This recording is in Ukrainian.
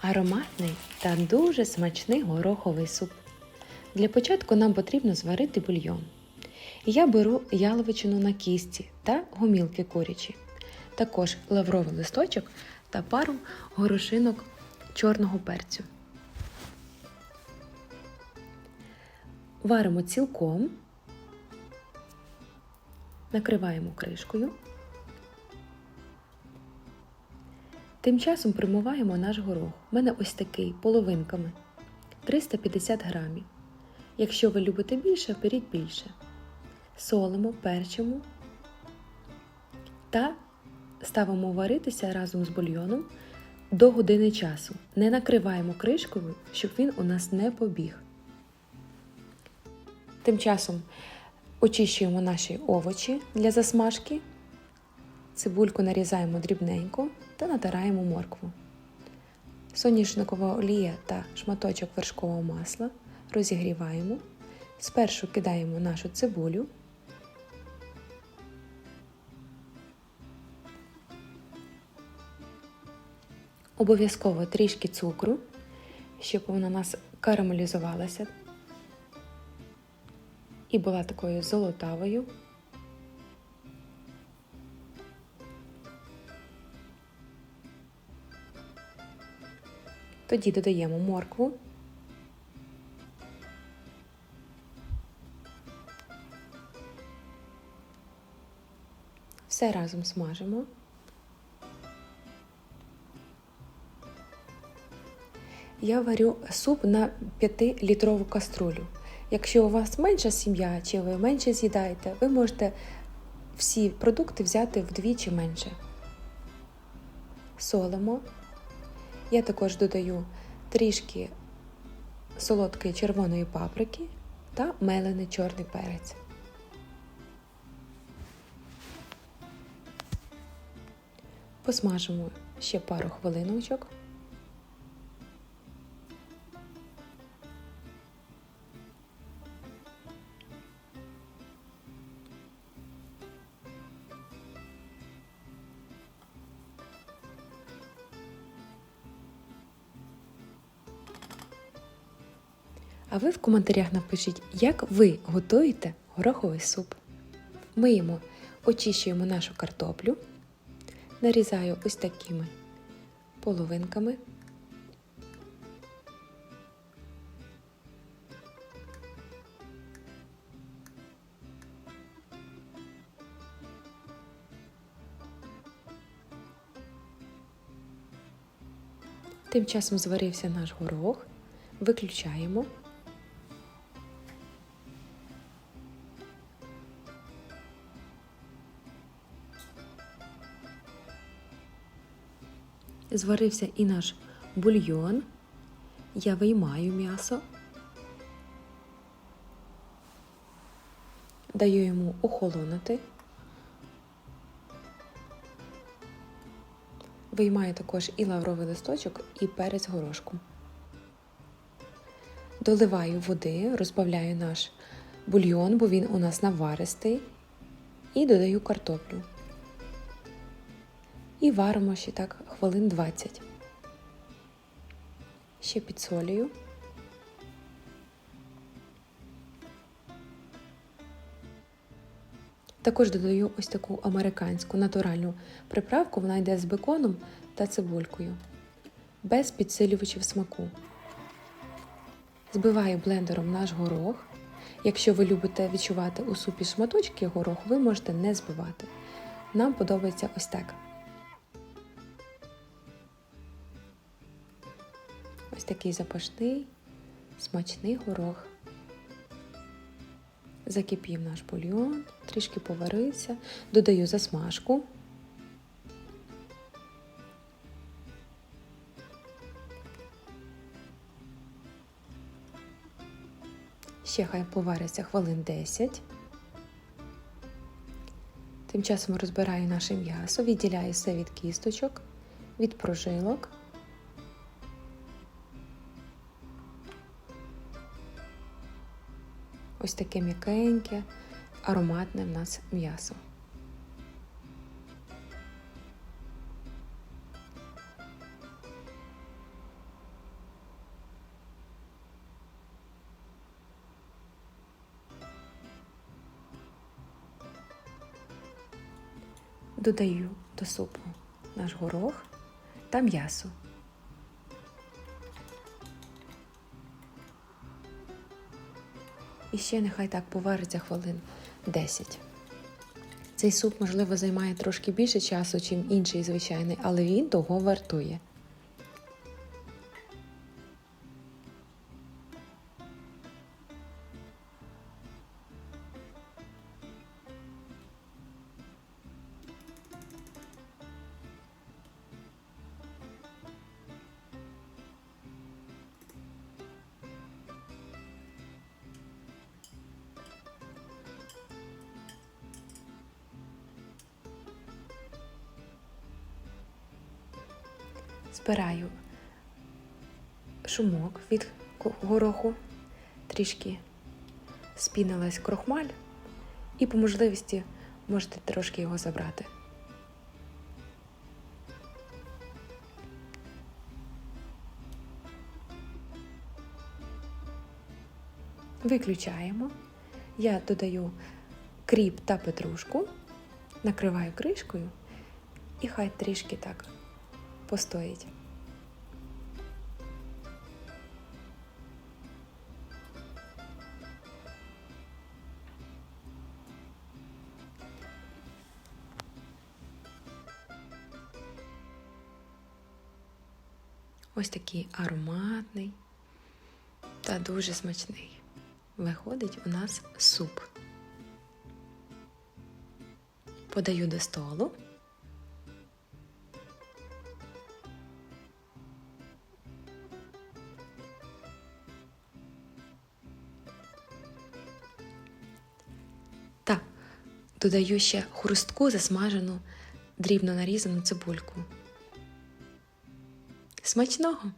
Ароматний та дуже смачний гороховий суп. Для початку нам потрібно зварити бульйон. Я беру яловичину на кісті та гомілки курячі, також лавровий листочок та пару горошинок чорного перцю. Варимо цілком, накриваємо кришкою. Тим часом примиваємо наш горох. У мене ось такий половинками 350 грамів. Якщо ви любите більше, беріть більше. Солимо, перчимо та ставимо варитися разом з бульйоном до години часу. Не накриваємо кришкою, щоб він у нас не побіг. Тим часом очищуємо наші овочі для засмажки. Цибульку нарізаємо дрібненько та натираємо моркву. Соняшникова олія та шматочок вершкового масла розігріваємо. Спершу кидаємо нашу цибулю. Обов'язково трішки цукру, щоб вона у нас карамелізувалася і була такою золотавою. Тоді додаємо моркву. Все разом смажимо. Я варю суп на 5-літрову каструлю. Якщо у вас менша сім'я чи ви менше з'їдаєте, ви можете всі продукти взяти вдвічі менше. Солимо. Я також додаю трішки солодкої червоної паприки та мелений чорний перець. Посмажимо ще пару хвилиночок. А ви в коментарях напишіть, як ви готуєте гороховий суп. Миємо, очищуємо нашу картоплю, нарізаю ось такими половинками. Тим часом зварився наш горох, виключаємо. Зварився і наш бульйон. Я виймаю м'ясо, даю йому охолонути. Виймаю також і лавровий листочок, і перець горошку. Доливаю води, розбавляю наш бульйон, бо він у нас наваристий, і додаю картоплю. І варимо ще так хвилин 20. Ще підсолюю. Також додаю ось таку американську натуральну приправку, вона йде з беконом та цибулькою, без підсилювачів смаку. Збиваю блендером наш горох. Якщо ви любите відчувати у супі шматочки гороху, ви можете не збивати. Нам подобається ось так. Такий запашний, смачний горох. Закипів наш бульйон, трішки поварився, додаю засмажку. Ще хай повариться хвилин 10. Тим часом розбираю наше м'ясо, відділяю все від кісточок, від прожилок. ось таке м'якеньке, ароматне в нас м'ясо. Додаю до супу наш горох та м'ясо. І ще нехай так повариться хвилин 10. Цей суп, можливо, займає трошки більше часу, ніж інший звичайний, але він того вартує. Збираю шумок від гороху, трішки спінилась крохмаль, і по можливості можете трошки його забрати. Виключаємо. Я додаю кріп та петрушку, накриваю кришкою і хай трішки так постоїть. Ось такий ароматний та дуже смачний. Виходить у нас суп. Подаю до столу. Додаю ще хрустку засмажену, дрібно нарізану цибульку. Смачного!